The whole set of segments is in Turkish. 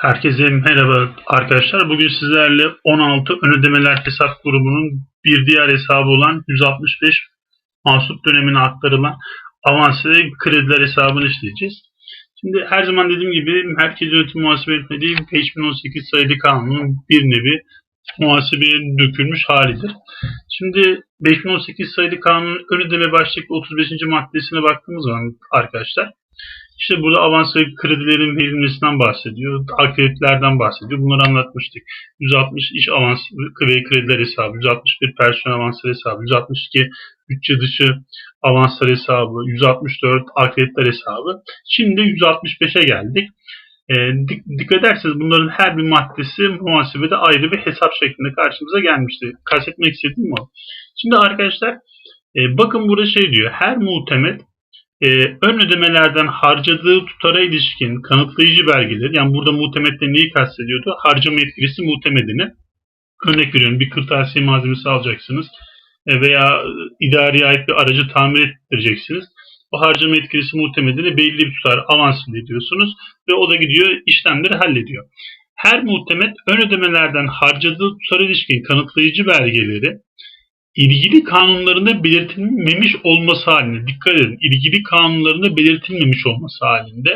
Herkese merhaba arkadaşlar. Bugün sizlerle 16 ön ödemeler hesap grubunun bir diğer hesabı olan 165 mahsup dönemine aktarılan avans ve krediler hesabını işleyeceğiz. Şimdi her zaman dediğim gibi herkes yönetim muhasebe etmediği 5018 sayılı kanunun bir nevi muhasebeye dökülmüş halidir. Şimdi 5018 sayılı kanunun ön ödeme başlıklı 35. maddesine baktığımız zaman arkadaşlar işte burada avans ve kredilerin verilmesinden bahsediyor. Akreditlerden bahsediyor. Bunları anlatmıştık. 160 iş avans ve krediler hesabı, 161 personel avansları hesabı, 162 bütçe dışı avanslar hesabı, 164 akreditler hesabı. Şimdi 165'e geldik. E, dikkat ederseniz bunların her bir maddesi muhasebede ayrı bir hesap şeklinde karşımıza gelmişti. Kastetmek istediğim o. Şimdi arkadaşlar e, bakın burada şey diyor. Her muhtemet e, ön ödemelerden harcadığı tutara ilişkin kanıtlayıcı belgeler, yani burada muhtemetle neyi kastediyordu? Harcama etkisi muhtemedini. Örnek veriyorum bir kırtasiye malzemesi alacaksınız e, veya idari ait bir aracı tamir ettireceksiniz. O harcama etkisi muhtemedini belli bir tutar avans ediyorsunuz ve o da gidiyor işlemleri hallediyor. Her muhtemet ön ödemelerden harcadığı tutara ilişkin kanıtlayıcı belgeleri ilgili kanunlarında belirtilmemiş olması halinde dikkat edin. ilgili kanunlarında belirtilmemiş olması halinde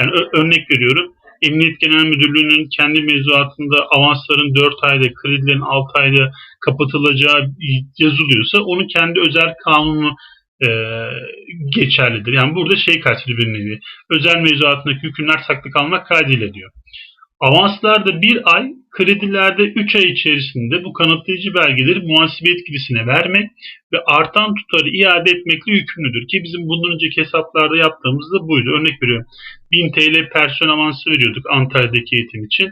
yani örnek veriyorum Emniyet Genel Müdürlüğü'nün kendi mevzuatında avansların 4 ayda, kredilerin 6 ayda kapatılacağı yazılıyorsa onun kendi özel kanunu e, geçerlidir. Yani burada şey kastediyor bir nevi. Özel mevzuatındaki hükümler saklı kalmak kaydıyla diyor. Avanslarda bir ay, kredilerde 3 ay içerisinde bu kanıtlayıcı belgeleri muhasebe etkilisine vermek ve artan tutarı iade etmekle yükümlüdür. Ki bizim bundan önceki hesaplarda yaptığımız da buydu. Örnek veriyorum 1000 TL personel avansı veriyorduk Antalya'daki eğitim için.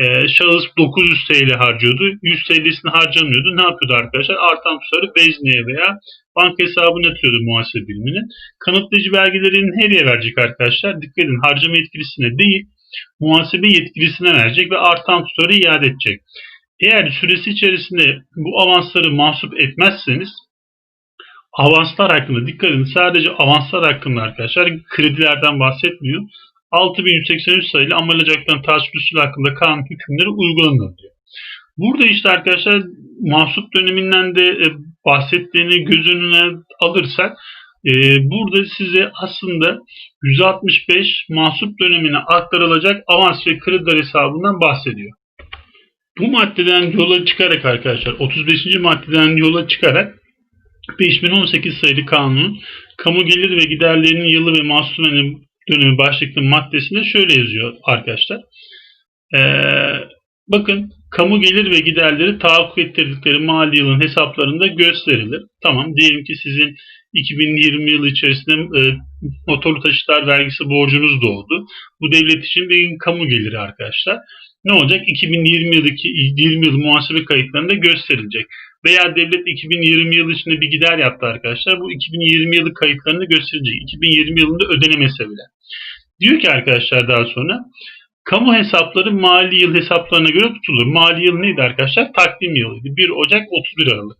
Ee, şahıs 900 TL harcıyordu. 100 TL'sini harcamıyordu. Ne yapıyordu arkadaşlar? Artan tutarı bezneye veya banka hesabına yatırıyordu muhasebe biriminin. Kanıtlayıcı belgelerini nereye verecek arkadaşlar? Dikkat edin harcama etkilisine değil muhasebe yetkilisine verecek ve artan tutarı iade edecek. Eğer süresi içerisinde bu avansları mahsup etmezseniz avanslar hakkında dikkat edin sadece avanslar hakkında arkadaşlar kredilerden bahsetmiyor. 6183 sayılı ameliyatçıdan tasvip usulü hakkında kanun hükümleri uygulanır diyor. Burada işte arkadaşlar mahsup döneminden de e, bahsettiğini göz önüne alırsak e, burada size aslında 165 mahsup dönemine aktarılacak avans ve krediler hesabından bahsediyor. Bu maddeden yola çıkarak arkadaşlar 35. maddeden yola çıkarak 5018 sayılı kanunun kamu gelir ve giderlerinin yılı ve mahsup dönemi başlıklı maddesinde şöyle yazıyor arkadaşlar. Ee, bakın kamu gelir ve giderleri tahakkuk ettirdikleri mali yılın hesaplarında gösterilir. Tamam diyelim ki sizin 2020 yılı içerisinde e, motorlu taşıtlar vergisi borcunuz doğdu. Bu devlet için bir kamu geliri arkadaşlar. Ne olacak? 2020 yıldaki 20 yıl muhasebe kayıtlarında gösterilecek. Veya devlet 2020 yılı içinde bir gider yaptı arkadaşlar. Bu 2020 yılı kayıtlarında gösterilecek. 2020 yılında ödenemese bile. Diyor ki arkadaşlar daha sonra kamu hesapları mali yıl hesaplarına göre tutulur. Mali yıl neydi arkadaşlar? Takvim yılıydı. 1 Ocak 31 Aralık.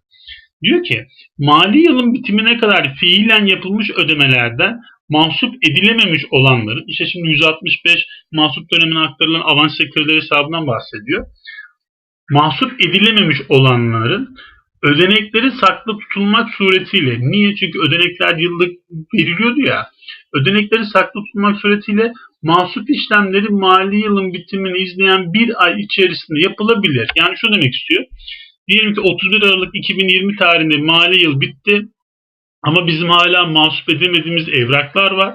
Diyor ki mali yılın bitimine kadar fiilen yapılmış ödemelerden mahsup edilememiş olanların işte şimdi 165 mahsup dönemine aktarılan avans kredi hesabından bahsediyor. Mahsup edilememiş olanların ödenekleri saklı tutulmak suretiyle niye? Çünkü ödenekler yıllık veriliyordu ya. Ödenekleri saklı tutulmak suretiyle mahsup işlemleri mali yılın bitimini izleyen bir ay içerisinde yapılabilir. Yani şu demek istiyor. Diyelim ki 31 Aralık 2020 tarihinde mali yıl bitti. Ama bizim hala mahsup edemediğimiz evraklar var.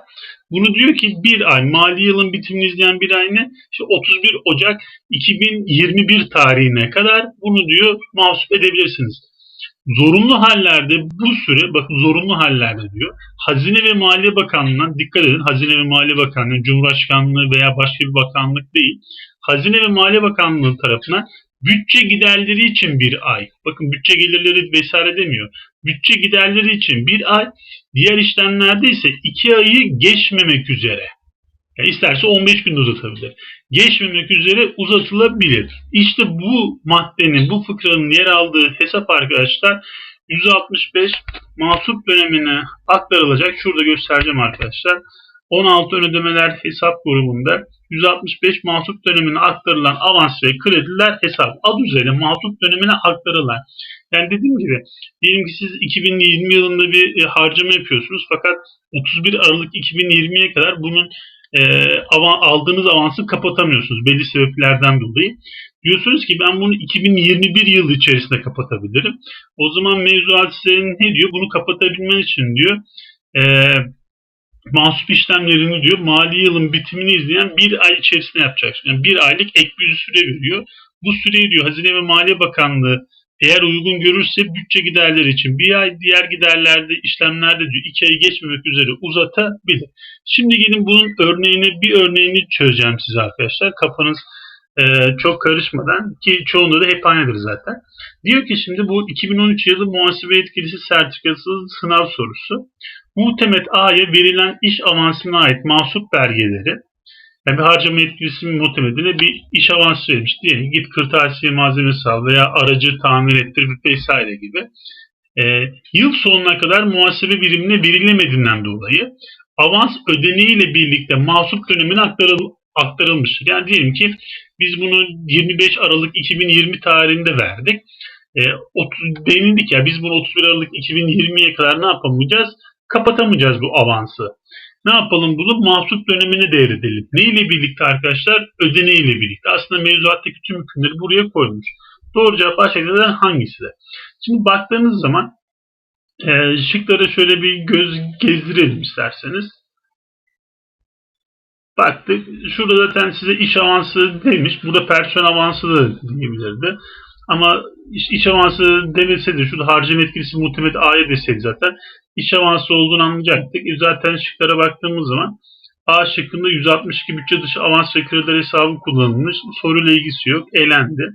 Bunu diyor ki bir ay, mali yılın bitimini izleyen bir ay ne? İşte 31 Ocak 2021 tarihine kadar bunu diyor mahsup edebilirsiniz. Zorunlu hallerde bu süre, bakın zorunlu hallerde diyor, Hazine ve Maliye Bakanlığı'ndan dikkat edin, Hazine ve Maliye Bakanlığı, Cumhurbaşkanlığı veya başka bir bakanlık değil, Hazine ve Maliye Bakanlığı tarafından Bütçe giderleri için bir ay. Bakın bütçe gelirleri vesaire demiyor. Bütçe giderleri için bir ay. Diğer işlemlerde ise iki ayı geçmemek üzere. Yani isterse 15 gün uzatabilir. Geçmemek üzere uzatılabilir. İşte bu maddenin, bu fıkranın yer aldığı hesap arkadaşlar 165 mahsup dönemine aktarılacak. Şurada göstereceğim arkadaşlar. 16 ön ödemeler hesap grubunda 165 mahsup dönemine aktarılan avans ve krediler hesap. Ad üzerine mahsup dönemine aktarılan. Yani dediğim gibi diyelim ki siz 2020 yılında bir e, harcama yapıyorsunuz fakat 31 Aralık 2020'ye kadar bunun e, avan, aldığınız avansı kapatamıyorsunuz belli sebeplerden dolayı. Diyorsunuz ki ben bunu 2021 yılı içerisinde kapatabilirim. O zaman mevzuat size ne diyor? Bunu kapatabilmen için diyor. E, mahsup işlemlerini diyor mali yılın bitimini izleyen bir ay içerisinde yapacaksın. Yani bir aylık ek bir süre veriyor. Bu süreyi diyor Hazine ve Maliye Bakanlığı eğer uygun görürse bütçe giderleri için bir ay diğer giderlerde işlemlerde diyor iki ayı geçmemek üzere uzatabilir. Şimdi gelin bunun örneğini bir örneğini çözeceğim size arkadaşlar. Kafanız e, çok karışmadan ki çoğunda da hep aynıdır zaten. Diyor ki şimdi bu 2013 yılı muhasebe etkilisi sertifikası sınav sorusu. Muhtemet A'ya verilen iş avansına ait mahsup belgeleri yani bir harcama etkilisi muhtemedine bir iş avansı vermiş. Diyelim git kırtasiye malzemesi al veya aracı tamir ettir vesaire gibi. E, yıl sonuna kadar muhasebe birimine verilemediğinden dolayı avans ödeneğiyle birlikte mahsup dönemine aktarıl, aktarılmıştır. Yani diyelim ki biz bunu 25 Aralık 2020 tarihinde verdik. E, 30, denildik ya biz bunu 31 Aralık 2020'ye kadar ne yapamayacağız? Kapatamayacağız bu avansı. Ne yapalım bunu? Mahsup dönemine devredelim. Ne ile birlikte arkadaşlar? Ödene ile birlikte. Aslında mevzuattaki tüm hükümleri buraya koymuş. Doğru cevap aşağıdakilerden hangisi? Şimdi baktığınız zaman e, şıklara şöyle bir göz gezdirelim isterseniz. Baktık. Şurada zaten size iş avansı demiş. Burada personel avansı da diyebilirdi. Ama iş, iş avansı demeseydi, şurada harcama etkisi muhtemel A'ya deseydi zaten iş avansı olduğunu anlayacaktık. E zaten şıklara baktığımız zaman A şıkkında 162 bütçe dışı avans ve krediler hesabı kullanılmış. Soruyla ilgisi yok. Elendi.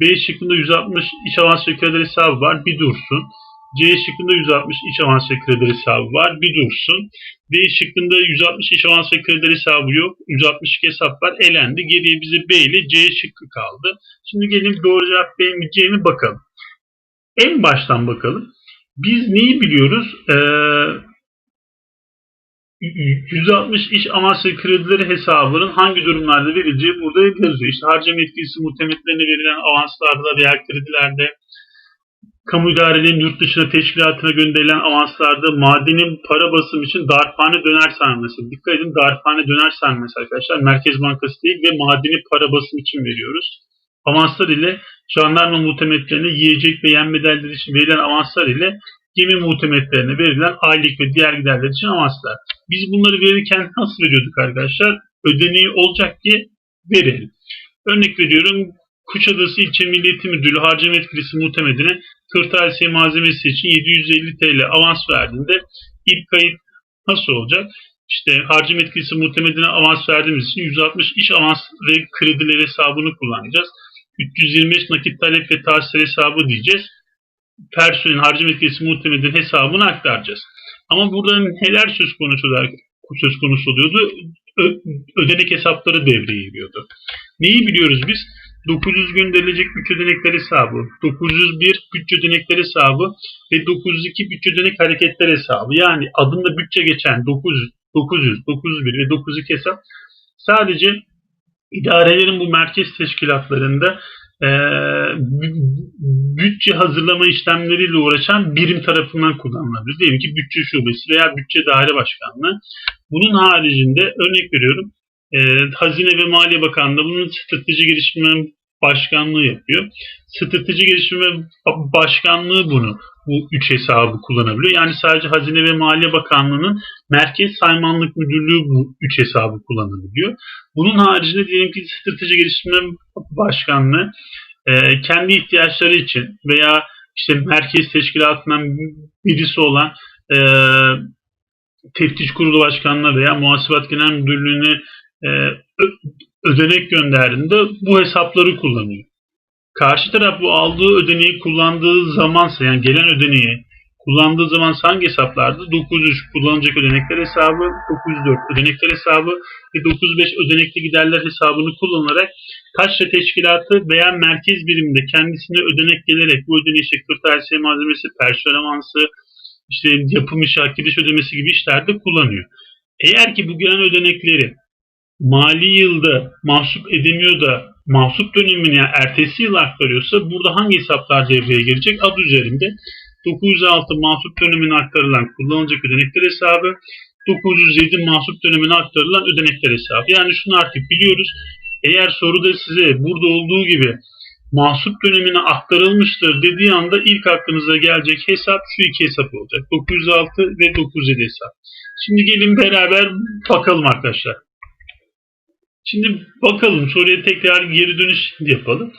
B şıkkında 160 iş avans ve krediler hesabı var. Bir dursun. C şıkkında 160 iş avans ve krediler hesabı var. Bir dursun. D şıkkında 160 iş avans ve krediler hesabı yok. 162 hesap var. Elendi. Geriye bize B ile C şıkkı kaldı. Şimdi gelin doğru cevap B mi C mi bakalım. En baştan bakalım. Biz neyi biliyoruz? Ee, 160 iş ve kredileri hesabının hangi durumlarda verileceği burada yazıyor. İşte harcama etkisi muhtemetlerine verilen avanslarda veya kredilerde kamu idarelerin yurt dışına teşkilatına gönderilen avanslarda madenin para basım için darphane döner sermayesi. Dikkat edin darphane döner sermayesi arkadaşlar. Merkez Bankası değil ve madeni para basım için veriyoruz. Avanslar ile jandarma muhtemetlerine yiyecek ve yem bedelleri için verilen avanslar ile gemi muhtemetlerine verilen aylık ve diğer giderler için avanslar. Biz bunları verirken nasıl veriyorduk arkadaşlar? Ödeneği olacak ki verelim. Örnek veriyorum Kuşadası İlçe Milli Müdürlüğü harcama etkilisi muhtemedine kırtasiye malzemesi için 750 TL avans verdiğinde ilk kayıt nasıl olacak? İşte harcama etkisi muhtemedine avans verdiğimiz için 160 iş avans ve krediler hesabını kullanacağız. 325 nakit talep ve tahsil hesabı diyeceğiz. Personelin harcama etkisi muhtemedin hesabını aktaracağız. Ama burada neler söz konusu olarak söz konusu oluyordu? Ö- ödenek hesapları devreye giriyordu. Neyi biliyoruz biz? 900 gönderilecek bütçe ödenekleri hesabı, 901 bütçe ödenekleri hesabı ve 902 bütçe ödenek hareketler hesabı. Yani adında bütçe geçen 900, 900, 901 ve 902 hesap sadece idarelerin bu merkez teşkilatlarında e, bütçe hazırlama işlemleriyle uğraşan birim tarafından kullanılabilir. Diyelim ki bütçe şubesi veya bütçe daire başkanlığı. Bunun haricinde örnek veriyorum e, Hazine ve Maliye Bakanlığı bunun strateji geliştirme başkanlığı yapıyor. Strateji geliştirme başkanlığı bunu bu üç hesabı kullanabiliyor. Yani sadece Hazine ve Maliye Bakanlığı'nın Merkez Saymanlık Müdürlüğü bu üç hesabı kullanabiliyor. Bunun haricinde diyelim ki Strateji Geliştirme Başkanlığı e, kendi ihtiyaçları için veya işte merkez teşkilatından birisi olan e, teftiş kurulu başkanlığı veya muhasebat genel müdürlüğüne e, ödenek gönderdiğinde bu hesapları kullanıyor. Karşı taraf bu aldığı ödeneği kullandığı zamansa yani gelen ödeneği kullandığı zaman hangi hesaplarda? 903 kullanacak ödenekler hesabı, 904 ödenekler hesabı ve 905 ödenekli giderler hesabını kullanarak taşra teşkilatı veya merkez biriminde kendisine ödenek gelerek bu ödeneği işte kırtasiye malzemesi, personel avansı, işte yapım işi, aktif ödemesi gibi işlerde kullanıyor. Eğer ki bu gelen ödenekleri mali yılda mahsup edemiyor da mahsup dönemine ertesi yıl aktarıyorsa burada hangi hesaplar devreye girecek? Adı üzerinde 906 mahsup dönemine aktarılan kullanılacak ödenekler hesabı, 907 mahsup dönemine aktarılan ödenekler hesabı. Yani şunu artık biliyoruz. Eğer soruda size burada olduğu gibi mahsup dönemine aktarılmıştır dediği anda ilk aklınıza gelecek hesap şu iki hesap olacak. 906 ve 907 hesap. Şimdi gelin beraber bakalım arkadaşlar. Şimdi bakalım soruya tekrar geri dönüş yapalım.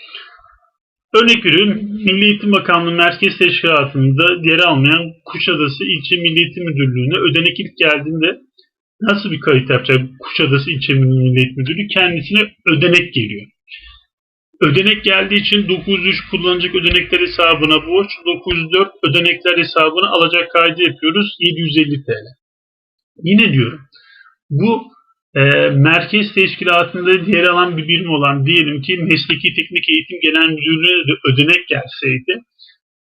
Örnek veriyorum Milli Eğitim Bakanlığı Merkez Teşkilatı'nda yer almayan Kuşadası İlçe Milli Eğitim Müdürlüğü'ne ödenek ilk geldiğinde nasıl bir kayıt yapacak Kuşadası İlçe Milli Eğitim Müdürlüğü? Kendisine ödenek geliyor. Ödenek geldiği için 903 kullanacak ödenekler hesabına borç, 904 ödenekler hesabına alacak kaydı yapıyoruz 750 TL. Yine diyorum bu e, merkez teşkilatında yer alan bir birim olan diyelim ki Mesleki Teknik Eğitim Genel Müdürlüğü'ne de ödenek gelseydi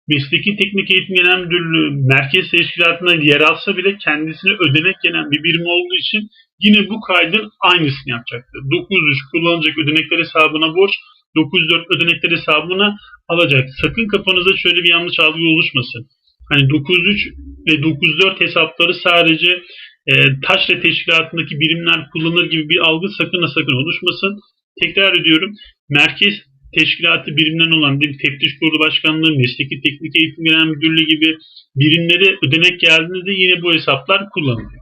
Mesleki Teknik Eğitim Genel Müdürlüğü merkez teşkilatında yer alsa bile kendisine ödenek gelen bir birim olduğu için yine bu kaydın aynısını yapacaktır. 903 kullanılacak ödenekler hesabına borç, 904 ödenekler hesabına alacak. Sakın kafanızda şöyle bir yanlış algı oluşmasın. Hani 903 ve 904 hesapları sadece e, taşra teşkilatındaki birimler kullanır gibi bir algı sakın ha sakın oluşmasın. Tekrar ediyorum. Merkez teşkilatı birimden olan bir teftiş kurulu başkanlığı, mesleki teknik eğitim genel müdürlüğü gibi birimlere ödenek geldiğinde yine bu hesaplar kullanılıyor.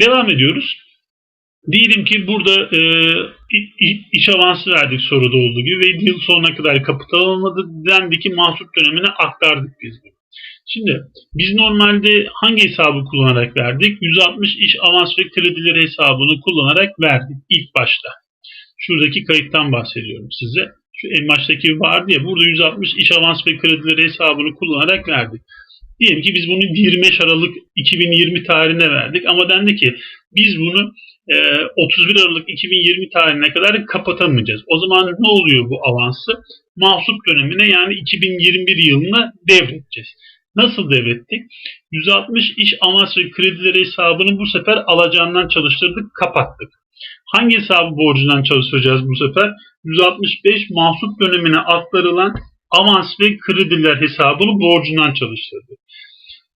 Devam ediyoruz. Diyelim ki burada e, iş avansı verdik soruda olduğu gibi ve yıl sonuna kadar kapital alınmadı. Dendi ki mahsup dönemine aktardık biz bunu. Şimdi biz normalde hangi hesabı kullanarak verdik? 160 iş avans ve kredileri hesabını kullanarak verdik ilk başta. Şuradaki kayıttan bahsediyorum size. Şu en baştaki vardı ya burada 160 iş avans ve kredileri hesabını kullanarak verdik. Diyelim ki biz bunu 25 Aralık 2020 tarihine verdik ama dendi ki biz bunu 31 Aralık 2020 tarihine kadar kapatamayacağız. O zaman ne oluyor bu avansı? Mahsup dönemine yani 2021 yılına devredeceğiz. Nasıl devrettik? 160 iş ve kredileri hesabını bu sefer alacağından çalıştırdık, kapattık. Hangi hesabı borcundan çalıştıracağız bu sefer? 165 mahsup dönemine aktarılan avans ve krediler hesabını borcundan çalıştırdık.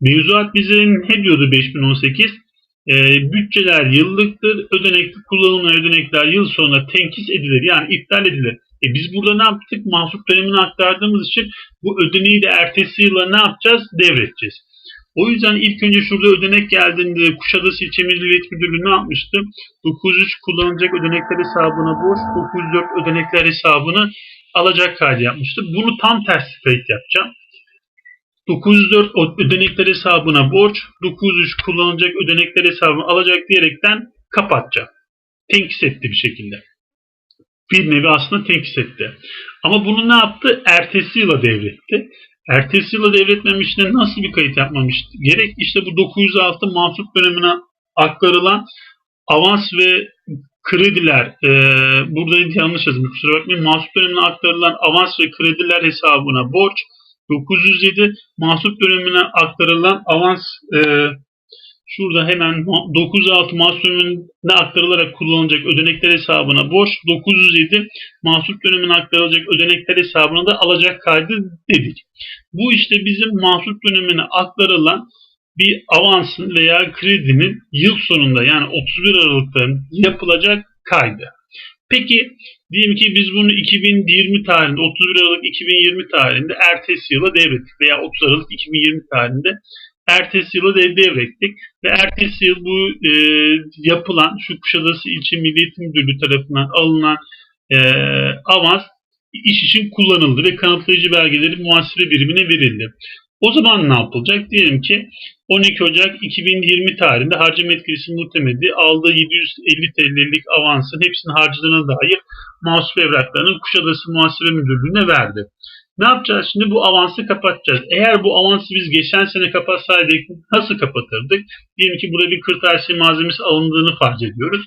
Mevzuat bize ne diyordu 5018? E, bütçeler yıllıktır, ödenekli kullanılmayan ödenekler yıl sonuna tenkis edilir yani iptal edilir. E biz burada ne yaptık? Mahsup dönemini aktardığımız için bu ödeneği de ertesi yıla ne yapacağız? Devredeceğiz. O yüzden ilk önce şurada ödenek geldiğinde Kuşadası İlçe Milli Müdürlüğü ne yapmıştı? 903 kullanılacak ödenekler hesabına borç, 904 ödenekler hesabını alacak kaydı yapmıştı. Bunu tam tersi kayıt yapacağım. 904 ödenekler hesabına borç, 903 kullanılacak ödenekler hesabını alacak diyerekten kapatacağım. Tenkis etti bir şekilde. Bir nevi aslında tenkis etti. Ama bunu ne yaptı? Ertesi yıla devretti. Ertesi yıla devretmemişine nasıl bir kayıt yapmamış? Gerek işte bu 906 mahsup dönemine aktarılan avans ve krediler, e, burada yanlış yazdım kusura bakmayın. Mahsup dönemine aktarılan avans ve krediler hesabına borç, 907 mahsup dönemine aktarılan avans e, şurada hemen 906 mahsup aktarılarak kullanılacak ödenekler hesabına borç 907 mahsup dönemine aktarılacak ödenekler hesabına da alacak kaydı dedik. Bu işte bizim mahsup dönemine aktarılan bir avansın veya kredinin yıl sonunda yani 31 Aralık'ta yapılacak kaydı. Peki diyelim ki biz bunu 2020 tarihinde 31 Aralık 2020 tarihinde ertesi yıla devrettik veya 30 Aralık 2020 tarihinde ertesi yıla devrettik ve ertesi yıl bu e, yapılan şu Kuşadası İlçe Milli Eğitim Müdürlüğü tarafından alınan e, avans iş için kullanıldı ve kanıtlayıcı belgeleri muhasebe birimine verildi. O zaman ne yapılacak? Diyelim ki 12 Ocak 2020 tarihinde harcama etkisi muhtemeli aldığı 750 TL'lik avansın hepsini harcadığına dair mahsup evraklarını Kuşadası Muhasebe Müdürlüğü'ne verdi. Ne yapacağız şimdi? Bu avansı kapatacağız. Eğer bu avansı biz geçen sene kapatsaydık nasıl kapatırdık? Diyelim ki burada bir kırtasiye malzemesi alındığını farz ediyoruz.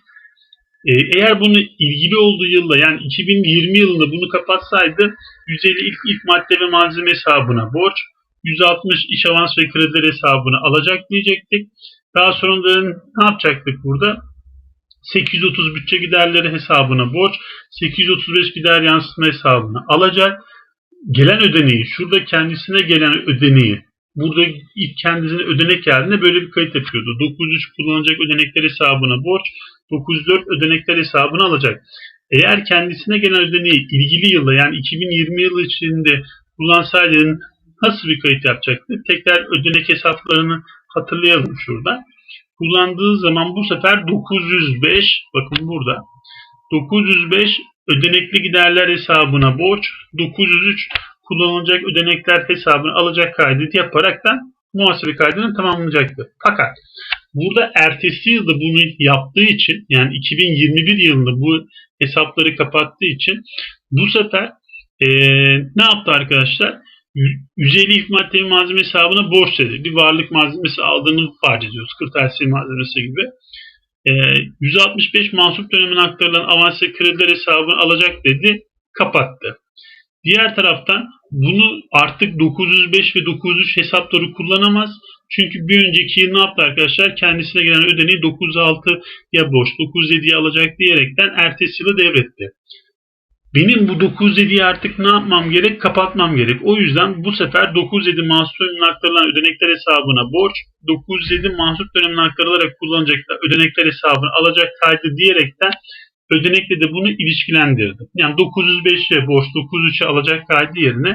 Ee, eğer bunu ilgili olduğu yılda yani 2020 yılında bunu kapatsaydı 150 ilk, ilk madde ve malzeme hesabına borç, 160 iş avans ve krediler hesabını alacak diyecektik. Daha sonra ne yapacaktık burada? 830 bütçe giderleri hesabına borç, 835 gider yansıtma hesabına alacak. Gelen ödeneği, şurada kendisine gelen ödeneği, burada ilk kendisine ödenek geldiğinde böyle bir kayıt yapıyordu. 903 kullanacak ödenekler hesabına borç, 904 ödenekler hesabına alacak. Eğer kendisine gelen ödeneği ilgili yılda yani 2020 yılı içinde kullansaydı nasıl bir kayıt yapacaktı? Tekrar ödenek hesaplarını hatırlayalım şurada. Kullandığı zaman bu sefer 905 bakın burada 905 ödenekli giderler hesabına borç 903 kullanılacak ödenekler hesabını alacak kaydı yaparaktan muhasebe kaydını tamamlayacaktı. Fakat burada ertesi yılda bunu yaptığı için yani 2021 yılında bu hesapları kapattığı için bu sefer eee, ne yaptı arkadaşlar? 150 ilk madde ve malzeme hesabına borç. Bir varlık malzemesi aldığını farz ediyoruz. Kırtasiye malzemesi gibi. Ee, 165 mahsup dönemine aktarılan avans ve krediler hesabını alacak dedi. Kapattı. Diğer taraftan bunu artık 905 ve 903 hesapları kullanamaz. Çünkü bir önceki yıl ne yaptı arkadaşlar? Kendisine gelen ödeneği 906'ya borç, 907'ye alacak diyerekten ertesi yıla devretti. Benim bu 907'yi artık ne yapmam gerek? Kapatmam gerek. O yüzden bu sefer 907 mahsup dönemine aktarılan ödenekler hesabına borç, 907 mahsup dönemine aktarılarak kullanacak ödenekler hesabını alacak kaydı diyerekten ödenekle de bunu ilişkilendirdim. Yani 905'e borç, 903'e alacak kaydı yerine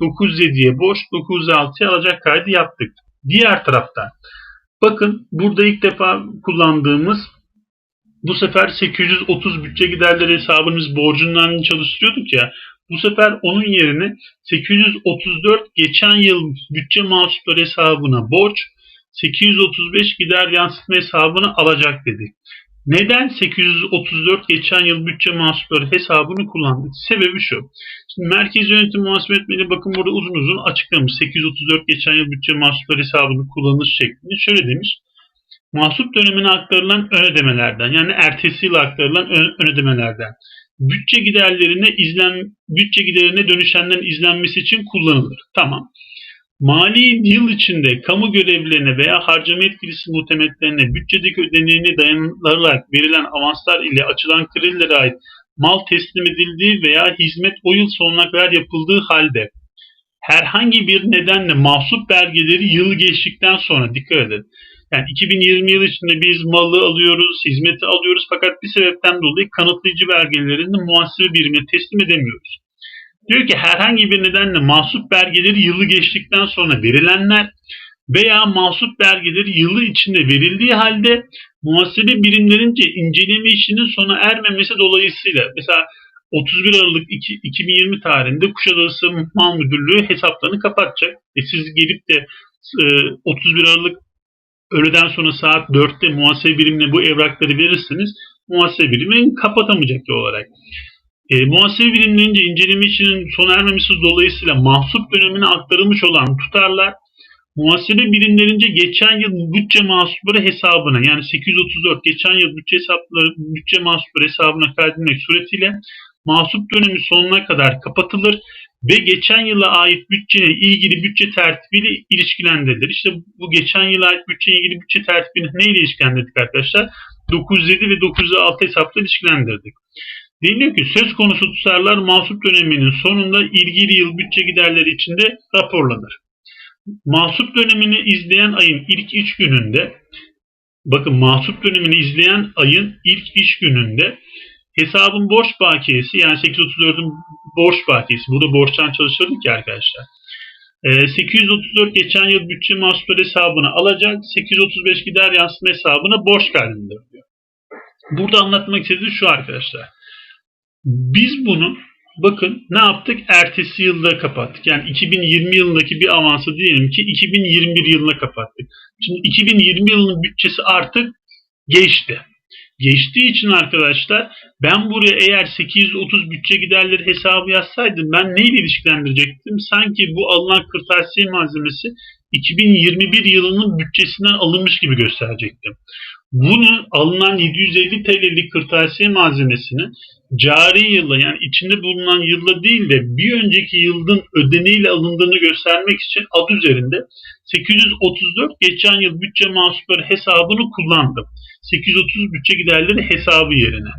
907'ye borç, 906'ya alacak kaydı yaptık. Diğer taraftan bakın burada ilk defa kullandığımız bu sefer 830 bütçe giderleri hesabımız borcundan çalıştırıyorduk ya. Bu sefer onun yerine 834 geçen yıl bütçe mahsupları hesabına borç, 835 gider yansıtma hesabını alacak dedik. Neden 834 geçen yıl bütçe mahsupları hesabını kullandık? Sebebi şu. Şimdi Merkez Yönetim Muhasebe Etmeni bakın burada uzun uzun açıklamış. 834 geçen yıl bütçe mahsupları hesabını kullanış şeklini. Şöyle demiş. Mahsup dönemine aktarılan ön ödemelerden yani ertesi yıl aktarılan ön, ödemelerden bütçe giderlerine izlen bütçe giderine dönüşenden izlenmesi için kullanılır. Tamam. Mali yıl içinde kamu görevlilerine veya harcama etkilisi muhtemetlerine bütçedeki ödeneğine dayanılarak verilen avanslar ile açılan kredilere ait mal teslim edildiği veya hizmet o yıl sonuna kadar yapıldığı halde herhangi bir nedenle mahsup belgeleri yılı geçtikten sonra dikkat edin. Yani 2020 yılı içinde biz malı alıyoruz, hizmeti alıyoruz fakat bir sebepten dolayı kanıtlayıcı belgelerini muhasebe birimine teslim edemiyoruz. Diyor ki herhangi bir nedenle mahsup belgeleri yılı geçtikten sonra verilenler veya mahsup belgeleri yılı içinde verildiği halde muhasebe birimlerince inceleme işinin sona ermemesi dolayısıyla mesela 31 Aralık 2, 2020 tarihinde Kuşadası Mal Müdürlüğü hesaplarını kapatacak. E siz gelip de e, 31 Aralık öğleden sonra saat 4'te muhasebe birimine bu evrakları verirsiniz. Muhasebe birimi kapatamayacak olarak. E, muhasebe birimlerince inceleme işinin sona ermemesi dolayısıyla mahsup dönemine aktarılmış olan tutarlar muhasebe birimlerince geçen yıl bütçe mahsupları hesabına yani 834 geçen yıl bütçe hesapları bütçe mahsupları hesabına kaydedilmek suretiyle mahsup dönemi sonuna kadar kapatılır ve geçen yıla ait bütçeyle ilgili bütçe tertibiyle ilişkilendirilir. İşte bu geçen yıla ait bütçeyle ilgili bütçe tertibini neyle ilişkilendirdik arkadaşlar? 907 ve 906 hesapla ilişkilendirdik. Deniliyor ki söz konusu tutarlar mahsup döneminin sonunda ilgili yıl bütçe giderleri içinde raporlanır. Mahsup dönemini izleyen ayın ilk iş gününde bakın mahsup dönemini izleyen ayın ilk iş gününde hesabın borç bakiyesi yani 834'ün borç bakiyesi burada borçtan çalışıyorduk ya arkadaşlar. E, 834 geçen yıl bütçe mahsupları hesabına alacak 835 gider yansıma hesabına borç kaydedilir diyor. Burada anlatmak istediğim şu arkadaşlar. Biz bunu bakın ne yaptık? Ertesi yılda kapattık. Yani 2020 yılındaki bir avansı diyelim ki 2021 yılına kapattık. Şimdi 2020 yılının bütçesi artık geçti. Geçtiği için arkadaşlar ben buraya eğer 830 bütçe giderleri hesabı yazsaydım ben neyle ilişkilendirecektim? Sanki bu alınan kırtasiye malzemesi 2021 yılının bütçesinden alınmış gibi gösterecektim. Bunu alınan 750 TL'lik kırtasiye malzemesini cari yılla yani içinde bulunan yılda değil de bir önceki yılın ödeneğiyle alındığını göstermek için adı üzerinde 834 geçen yıl bütçe mahsupları hesabını kullandım. 830 bütçe giderleri hesabı yerine.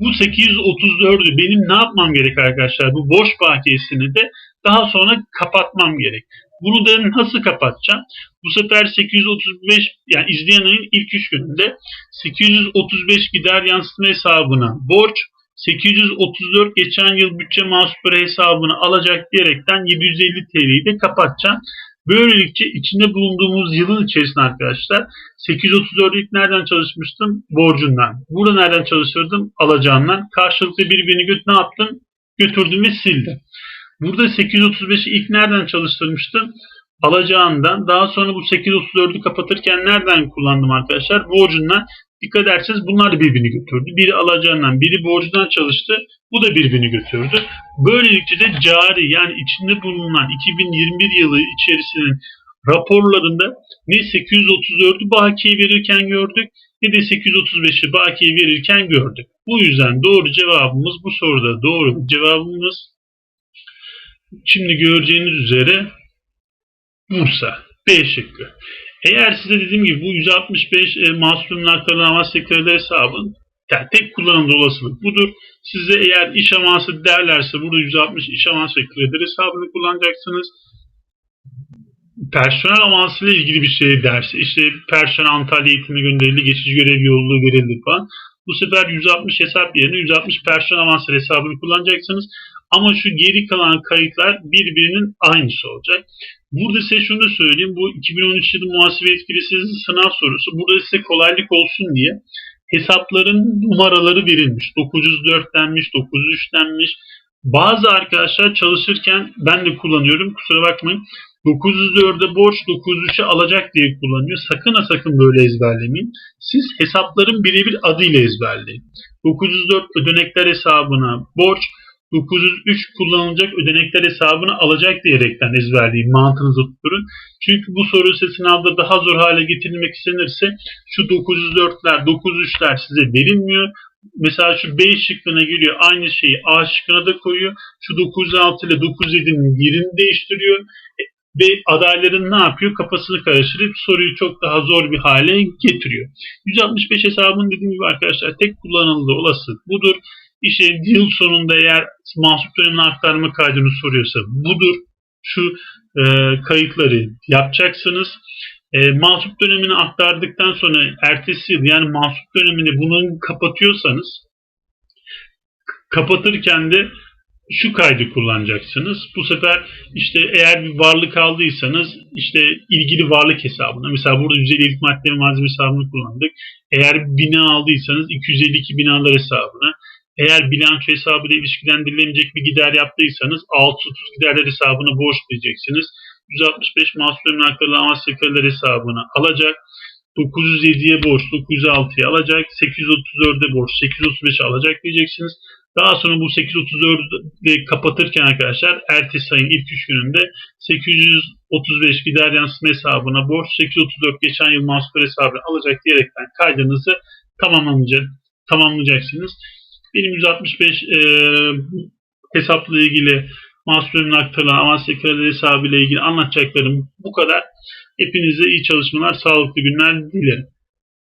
Bu 834'ü benim ne yapmam gerek arkadaşlar? Bu borç bakiyesini de daha sonra kapatmam gerek. Bunu da nasıl kapatacağım? Bu sefer 835 yani izleyen ayın ilk 3 gününde 835 gider yansıtma hesabına borç 834 geçen yıl bütçe mahsupları hesabını alacak diyerekten 750 TL'yi de kapatacağım. Böylelikle içinde bulunduğumuz yılın içerisinde arkadaşlar 834'ü ilk nereden çalışmıştım? Borcundan. Burada nereden çalıştırdım? Alacağından. Karşılıklı birbirini göt ne yaptım? Götürdüm ve sildim. Burada 835'i ilk nereden çalıştırmıştım? Alacağından. Daha sonra bu 834'ü kapatırken nereden kullandım arkadaşlar? Borcundan. Dikkat ederseniz bunlar birbirini götürdü. Biri alacağından, biri borcundan çalıştı. Bu da birbirini götürdü. Böylelikle de cari yani içinde bulunan 2021 yılı içerisinin raporlarında ne 834'ü bakiye verirken gördük ne de 835'i bakiye verirken gördük. Bu yüzden doğru cevabımız bu soruda doğru cevabımız şimdi göreceğiniz üzere Bursa. B şıkkı. Eğer size dediğim gibi bu 165 e, mahsulün aktarılan avans sekreter hesabın yani tek kullanımda olasılık budur. Size eğer iş avansı derlerse burada 160 iş avans ve kredi hesabını kullanacaksınız. Personel avansı ile ilgili bir şey derse işte personel Antalya eğitimi gönderildi, geçici görev yolluğu verildi falan. Bu sefer 160 hesap yerine 160 personel avansı hesabını kullanacaksınız. Ama şu geri kalan kayıtlar birbirinin aynısı olacak. Burada size şunu da söyleyeyim. Bu 2013 yılı muhasebe etkilisiz sınav sorusu. Burada size kolaylık olsun diye hesapların numaraları verilmiş. 904 denmiş, 903 denmiş. Bazı arkadaşlar çalışırken ben de kullanıyorum. Kusura bakmayın. 904'e borç 903'e alacak diye kullanıyor. Sakın ha sakın böyle ezberlemeyin. Siz hesapların birebir adıyla ezberleyin. 904 ödenekler hesabına borç, 903 kullanılacak ödenekler hesabını alacak diyerekten ezberleyin. Mantığınızı tutturun. Çünkü bu soru size sınavda daha zor hale getirilmek istenirse şu 904'ler, 903'ler size verilmiyor. Mesela şu B şıkkına geliyor. Aynı şeyi A şıkkına da koyuyor. Şu 906 ile 907'nin yerini değiştiriyor. E, Ve adayların ne yapıyor? Kafasını karıştırıp soruyu çok daha zor bir hale getiriyor. 165 hesabın dediğim gibi arkadaşlar tek kullanıldığı olasılık budur. İşte yıl sonunda eğer mahsup dönemine aktarma kaydını soruyorsa budur. Şu e, kayıtları yapacaksınız. E, mahsup dönemini aktardıktan sonra ertesi yıl yani mahsup dönemini bunun kapatıyorsanız kapatırken de şu kaydı kullanacaksınız. Bu sefer işte eğer bir varlık aldıysanız işte ilgili varlık hesabına mesela burada 152 madde ve malzeme hesabını kullandık. Eğer bina aldıysanız 252 binalar hesabına eğer bilanço hesabıyla ilişkilendirilemeyecek bir gider yaptıysanız 630 giderler hesabını borçlayacaksınız. 165 mahsulün aktarılan avans sekreter hesabını alacak. 907'ye borç 906'ya alacak. 834'e borç 835'e alacak diyeceksiniz. Daha sonra bu 834'ü kapatırken arkadaşlar ertesi ayın ilk 3 gününde 835 gider yansıma hesabına borç 834 geçen yıl mahsul hesabını alacak diyerekten kaydınızı tamamlanacak, tamamlayacaksınız. Benim 165 e, hesapla ilgili mahsulün aktarılan avans sekreter hesabı ile ilgili anlatacaklarım bu kadar. Hepinize iyi çalışmalar, sağlıklı günler dilerim.